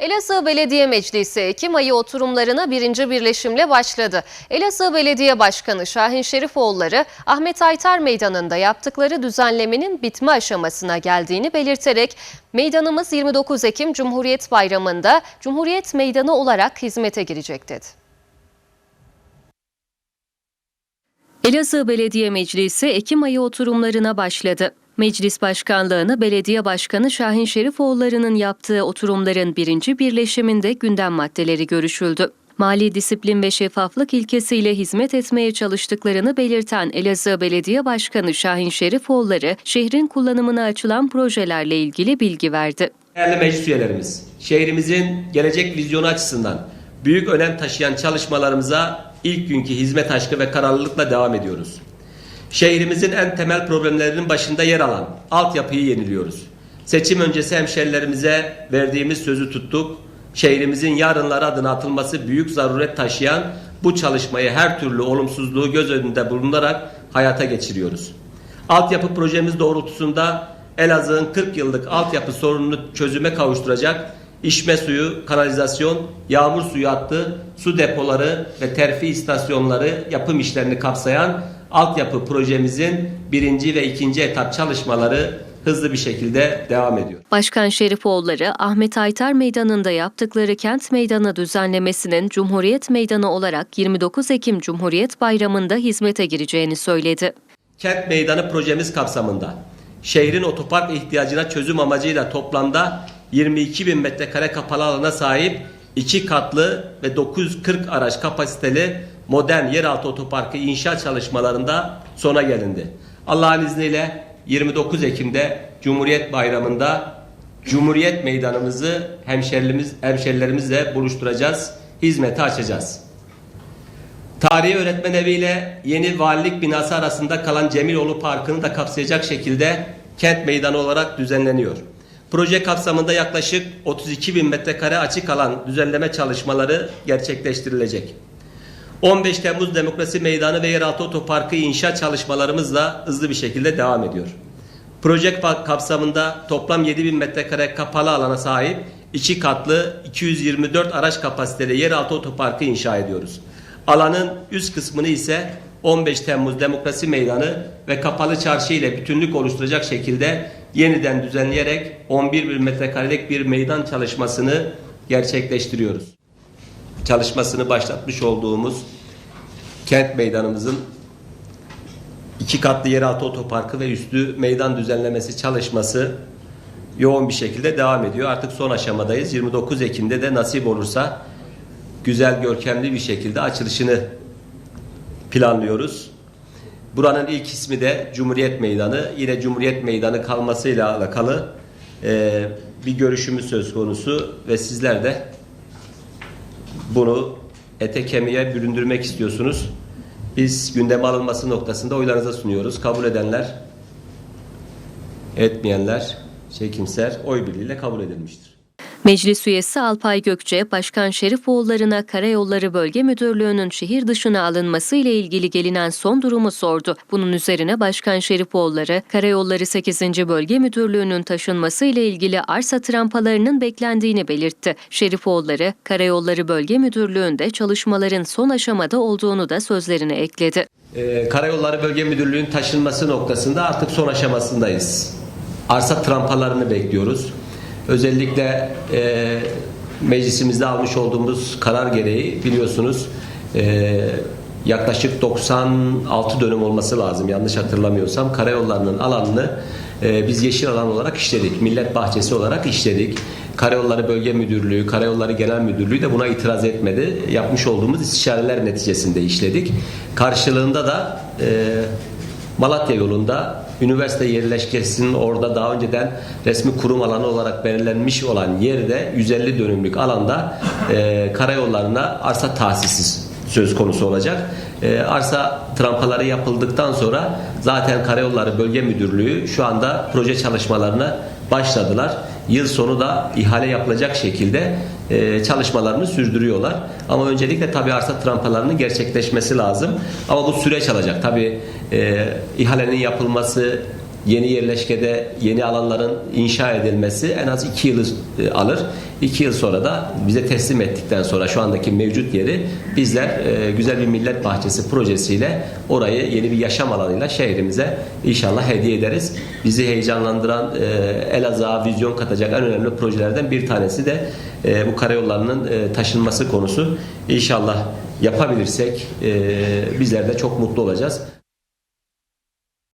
Elazığ Belediye Meclisi Ekim ayı oturumlarına birinci birleşimle başladı. Elazığ Belediye Başkanı Şahin Şerifoğulları Ahmet Aytar Meydanı'nda yaptıkları düzenlemenin bitme aşamasına geldiğini belirterek meydanımız 29 Ekim Cumhuriyet Bayramı'nda Cumhuriyet Meydanı olarak hizmete girecek dedi. Elazığ Belediye Meclisi Ekim ayı oturumlarına başladı. Meclis Başkanlığını Belediye Başkanı Şahin Şerifoğulları'nın yaptığı oturumların birinci birleşiminde gündem maddeleri görüşüldü. Mali disiplin ve şeffaflık ilkesiyle hizmet etmeye çalıştıklarını belirten Elazığ Belediye Başkanı Şahin Şerifoğulları, şehrin kullanımına açılan projelerle ilgili bilgi verdi. Değerli meclis üyelerimiz, şehrimizin gelecek vizyonu açısından büyük önem taşıyan çalışmalarımıza ilk günkü hizmet aşkı ve kararlılıkla devam ediyoruz. Şehrimizin en temel problemlerinin başında yer alan altyapıyı yeniliyoruz. Seçim öncesi hemşerilerimize verdiğimiz sözü tuttuk. Şehrimizin yarınları adına atılması büyük zaruret taşıyan bu çalışmayı her türlü olumsuzluğu göz önünde bulunarak hayata geçiriyoruz. Altyapı projemiz doğrultusunda Elazığ'ın 40 yıllık altyapı sorununu çözüme kavuşturacak içme suyu, kanalizasyon, yağmur suyu hattı, su depoları ve terfi istasyonları yapım işlerini kapsayan altyapı projemizin birinci ve ikinci etap çalışmaları hızlı bir şekilde devam ediyor. Başkan Şerifoğulları, Ahmet Aytar Meydanı'nda yaptıkları kent meydanı düzenlemesinin Cumhuriyet Meydanı olarak 29 Ekim Cumhuriyet Bayramı'nda hizmete gireceğini söyledi. Kent meydanı projemiz kapsamında şehrin otopark ihtiyacına çözüm amacıyla toplamda 22 bin metrekare kapalı alana sahip iki katlı ve 940 araç kapasiteli modern yeraltı otoparkı inşa çalışmalarında sona gelindi. Allah'ın izniyle 29 Ekim'de Cumhuriyet Bayramı'nda Cumhuriyet Meydanımızı hemşerilerimiz, hemşerilerimizle buluşturacağız, hizmete açacağız. Tarihi öğretmen eviyle yeni valilik binası arasında kalan Cemiloğlu Parkı'nı da kapsayacak şekilde kent meydanı olarak düzenleniyor. Proje kapsamında yaklaşık 32 bin metrekare açık alan düzenleme çalışmaları gerçekleştirilecek. 15 Temmuz Demokrasi Meydanı ve Yeraltı Otoparkı inşa çalışmalarımızla hızlı bir şekilde devam ediyor. Proje kapsamında toplam 7 bin metrekare kapalı alana sahip iki katlı 224 araç kapasiteli yeraltı otoparkı inşa ediyoruz. Alanın üst kısmını ise 15 Temmuz Demokrasi Meydanı ve Kapalı Çarşı ile bütünlük oluşturacak şekilde yeniden düzenleyerek 11 bin metrekarelik bir meydan çalışmasını gerçekleştiriyoruz. Çalışmasını başlatmış olduğumuz kent meydanımızın iki katlı yeraltı otoparkı ve üstü meydan düzenlemesi çalışması yoğun bir şekilde devam ediyor. Artık son aşamadayız. 29 Ekim'de de nasip olursa güzel görkemli bir şekilde açılışını planlıyoruz. Buranın ilk ismi de Cumhuriyet Meydanı. Yine Cumhuriyet Meydanı kalmasıyla alakalı e, bir görüşümüz söz konusu ve sizler de bunu ete kemiğe büründürmek istiyorsunuz. Biz gündeme alınması noktasında oylarınıza sunuyoruz. Kabul edenler, etmeyenler, çekimser oy birliğiyle kabul edilmiştir. Meclis üyesi Alpay Gökçe, Başkan Şerifoğulları'na Karayolları Bölge Müdürlüğü'nün şehir dışına alınması ile ilgili gelinen son durumu sordu. Bunun üzerine Başkan Şerifoğulları, Karayolları 8. Bölge Müdürlüğü'nün taşınması ile ilgili arsa trampalarının beklendiğini belirtti. Şerifoğulları, Karayolları Bölge Müdürlüğü'nde çalışmaların son aşamada olduğunu da sözlerine ekledi. Ee, Karayolları Bölge Müdürlüğü'nün taşınması noktasında artık son aşamasındayız. Arsa trampalarını bekliyoruz. Özellikle e, meclisimizde almış olduğumuz karar gereği biliyorsunuz e, yaklaşık 96 dönüm olması lazım yanlış hatırlamıyorsam karayollarının alanını e, biz yeşil alan olarak işledik. Millet bahçesi olarak işledik. Karayolları Bölge Müdürlüğü, Karayolları Genel Müdürlüğü de buna itiraz etmedi. Yapmış olduğumuz istişareler neticesinde işledik. Karşılığında da e, Malatya yolunda üniversite yerleşkesinin orada daha önceden resmi kurum alanı olarak belirlenmiş olan yerde 150 dönümlük alanda e, karayollarına arsa tahsisi söz konusu olacak. E, arsa trampaları yapıldıktan sonra zaten Karayolları Bölge Müdürlüğü şu anda proje çalışmalarına başladılar. Yıl sonu da ihale yapılacak şekilde e, çalışmalarını sürdürüyorlar. Ama öncelikle tabi arsa trampalarının gerçekleşmesi lazım. Ama bu süreç alacak. Tabi e, ihalenin yapılması yeni yerleşkede yeni alanların inşa edilmesi en az 2 yıl e, alır. 2 yıl sonra da bize teslim ettikten sonra şu andaki mevcut yeri bizler güzel bir millet bahçesi projesiyle orayı yeni bir yaşam alanıyla şehrimize inşallah hediye ederiz. Bizi heyecanlandıran e, Elazığ'a vizyon katacak en önemli projelerden bir tanesi de e, bu karayollarının e, taşınması konusu. İnşallah yapabilirsek e, bizler de çok mutlu olacağız.